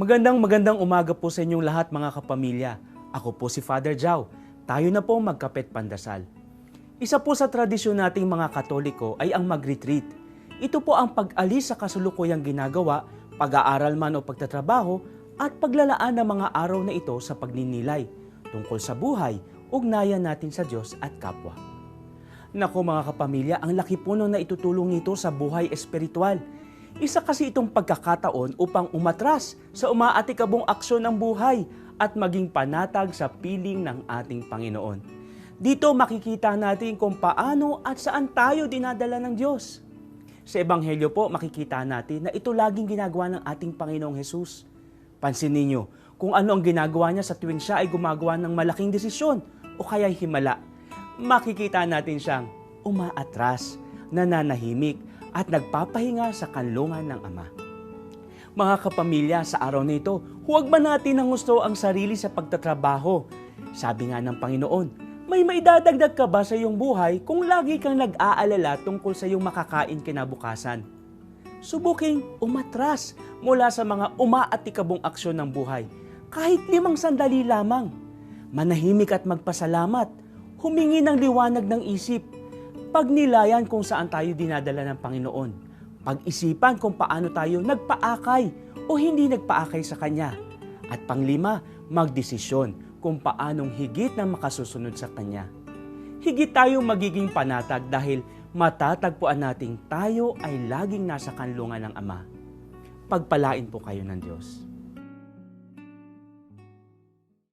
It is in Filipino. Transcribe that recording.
Magandang magandang umaga po sa inyong lahat mga kapamilya. Ako po si Father Jao. Tayo na po magkapit pandasal. Isa po sa tradisyon nating mga Katoliko ay ang mag-retreat. Ito po ang pag-alis sa kasulukuyang ginagawa, pag-aaral man o pagtatrabaho, at paglalaan ng mga araw na ito sa pagninilay tungkol sa buhay, ugnayan natin sa Diyos at kapwa. Nako mga kapamilya, ang laki po nun na itutulong nito sa buhay espiritual. Isa kasi itong pagkakataon upang umatras sa umaatikabong aksyon ng buhay at maging panatag sa piling ng ating Panginoon. Dito makikita natin kung paano at saan tayo dinadala ng Diyos. Sa Ebanghelyo po, makikita natin na ito laging ginagawa ng ating Panginoong Hesus. Pansin ninyo kung ano ang ginagawa niya sa tuwing siya ay gumagawa ng malaking desisyon o kaya himala. Makikita natin siyang umaatras, nananahimik at nagpapahinga sa kanlungan ng Ama. Mga kapamilya, sa araw na ito, huwag ba natin ang gusto ang sarili sa pagtatrabaho? Sabi nga ng Panginoon, may maidadagdag ka ba sa iyong buhay kung lagi kang nag-aalala tungkol sa iyong makakain kinabukasan? Subuking umatras mula sa mga umaatikabong aksyon ng buhay, kahit limang sandali lamang. Manahimik at magpasalamat, humingi ng liwanag ng isip, pagnilayan kung saan tayo dinadala ng Panginoon, pag-isipan kung paano tayo nagpaakay o hindi nagpaakay sa Kanya, at panglima, magdesisyon kung paanong higit na makasusunod sa Kanya. Higit tayong magiging panatag dahil matatagpuan nating tayo ay laging nasa kanlungan ng Ama. Pagpalain po kayo ng Diyos.